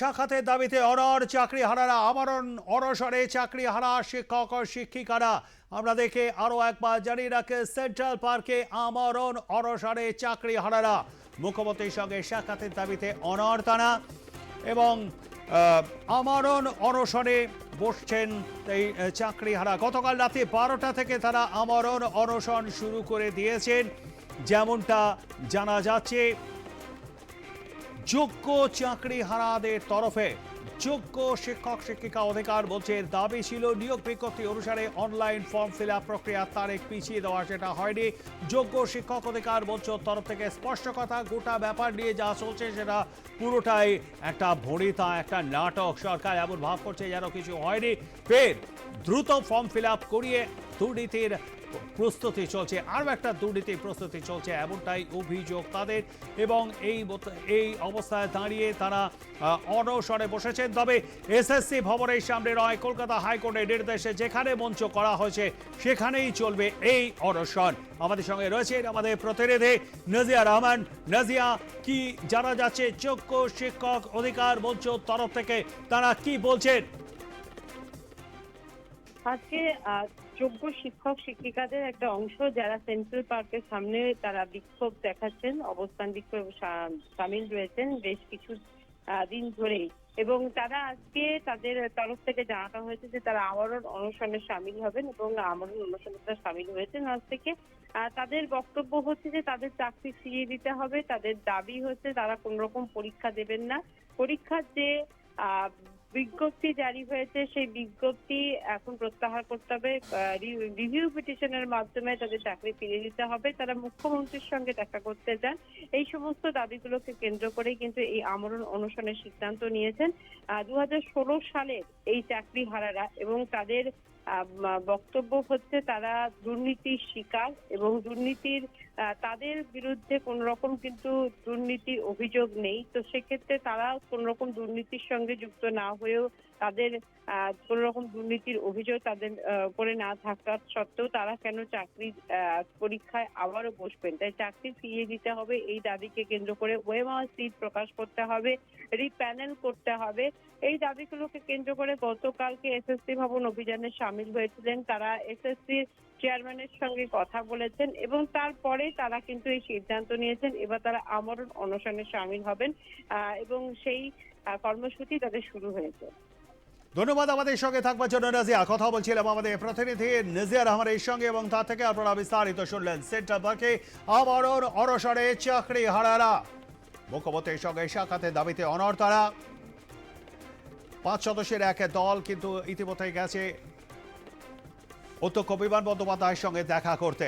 সাক্ষাতের দাবিতে অনর চাকরি হারারা আমরণ অনশনে চাকরি হারা শিক্ষক ও শিক্ষিকারা। আমরা দেখে আরও একবার জানিয়ে রাখে সেন্ট্রাল পার্কে আমরণ অনসরে চাকরি হারারা মুখ্যমন্ত্রীর সঙ্গে সাক্ষাতের দাবিতে অনর তারা এবং আমরণ অনশনে বসছেন এই আহ, চাকরিহারা। গতকাল রাতে বারোটা থেকে তারা আমরণ অনশন শুরু করে দিয়েছেন। যেমনটা জানা যাচ্ছে যোগ্য চাকরি হারাদের তরফে যোগ্য শিক্ষক, শিক্ষিকা অধিকার বলছে, দাবি ছিল নিয়োগ বিজ্ঞপ্তি অনুসারে অনলাইন ফর্ম ফিল আপ প্রক্রিয়ার তারিখ পিছিয়ে দেওয়া সেটা হয়নি। যোগ্য শিক্ষক, অধিকার মঞ্চ তরফ থেকে স্পষ্ট কথা, গোটা ব্যাপার নিয়ে যা চলছে সেটা পুরোটাই একটা ভরিতা, একটা নাটক। সরকার এমন ভাব করছে যেন কিছু হয়নি। ফের দ্রুত ফর্ম ফিল আপ করিয়ে দুর্নীতির প্রস্তুতি চলছে, আরও একটা দুর্নীতির প্রস্তুতি চলছে, এমনটাই অভিযোগ তাদের। এবং এই এই অবস্থায় দাঁড়িয়ে তারা অনসরে বসেছেন। তবে এসএসসি ভবনের সামনে নয়, কলকাতা হাইকোর্টের নির্দেশে যেখানে মঞ্চ করা হয়েছে, সেখানেই চলবে এই অনশন। আমাদের সঙ্গে রয়েছেন আমাদের প্রতিনিধি নাজিয়া রহমান। নাজিয়া, কি জানা যাচ্ছে? যোগ্য শিক্ষক অধিকার মঞ্চ তরফ থেকে তারা কি বলছেন? আজকে যোগ্য শিক্ষক, শিক্ষিকাদের একটা অংশ যারা সেন্ট্রাল পার্কের সামনে তারা বিক্ষোভ দেখাচ্ছেন, অবস্থান বিক্ষোভ সামিল রয়েছেন বেশ কিছু দিন ধরেই। এবং তারা আজকে তাদের তরফ থেকে জানানো হয়েছে যে তারা আমরণ অনশনে সামিল হবেন এবং আমরণ অনশনে তারা সামিল হয়েছেন। আজ থেকে তাদের বক্তব্য হচ্ছে যে তাদের চাকরি ফিরিয়ে দিতে হবে, তাদের দাবি হচ্ছে তারা কোন রকম পরীক্ষা দেবেন না। পরীক্ষার যে বিজ্ঞপ্তি জারি হয়েছে, সেই বিজ্ঞপ্তি এখন প্রত্যাহার করতে হবে। রিভিউ পিটিশনের মাধ্যমে তাদের চাকরি ফিরিয়ে দিতে হবে। তারা মুখ্যমন্ত্রীর সঙ্গে দেখা করতে চান এই সমস্ত দাবিগুলোকে কেন্দ্র করেই কিন্তু এই আমরণ অনশনের সিদ্ধান্ত নিয়েছেন। দু সালের এই চাকরি হারারা এবং তাদের বক্তব্য হচ্ছে তারা দুর্নীতির শিকার এবং দুর্নীতির তাদের বিরুদ্ধে কোন রকম কিন্তু দুর্নীতির অভিযোগ নেই। তো সেক্ষেত্রে তারা কোন রকম দুর্নীতির সঙ্গে যুক্ত না হয়েও তাদের কোন রকম দুর্নীতির অভিযোগ তাদের উপরে না থাকার সত্ত্বেও তারা কেন চাকরি পরীক্ষায় আবারও বসবেন? তাই চাকরি ফিরিয়ে দিতে হবে, এই দাবিকে কেন্দ্র করে ওয়েমার সিট প্রকাশ করতে হবে, রিপ্যানেল করতে হবে। এই দাবিগুলোকে কেন্দ্র করে গতকালকে এসএসসি ভবন অভিযানে সামিল হয়েছিলেন তারা। এসএসসি চেয়ারম্যানের সঙ্গে কথা বলেছেন এবং তারপরে তারা কিন্তু এই সিদ্ধান্ত নিয়েছেন, এবার তারা আমরণ অনশনে সামিল হবেন এবং সেই কর্মসূচি তাদের শুরু হয়েছে। ধন্যবাদ আমাদের সঙ্গে থাকবার জন্য, নাজিয়া। কথা বলছিলাম আমাদের প্রতিনিধি নাজিয়া রহমানের সঙ্গে এবং তার থেকে আপনারা বিস্তারিত শুনলেন। সেন্ট্রাল পার্কে আমরণ অনশনে চাকরি হারারা। মুখ্যমন্ত্রীর সঙ্গে সাক্ষাতের দাবিতে অনর তারা। পাঁচ সদস্যের এক দল কিন্তু ইতিমধ্যে গেছে। অধ্যক্ষ বিমান বন্দ্যোপাধ্যায়ের সঙ্গে দেখা করতে।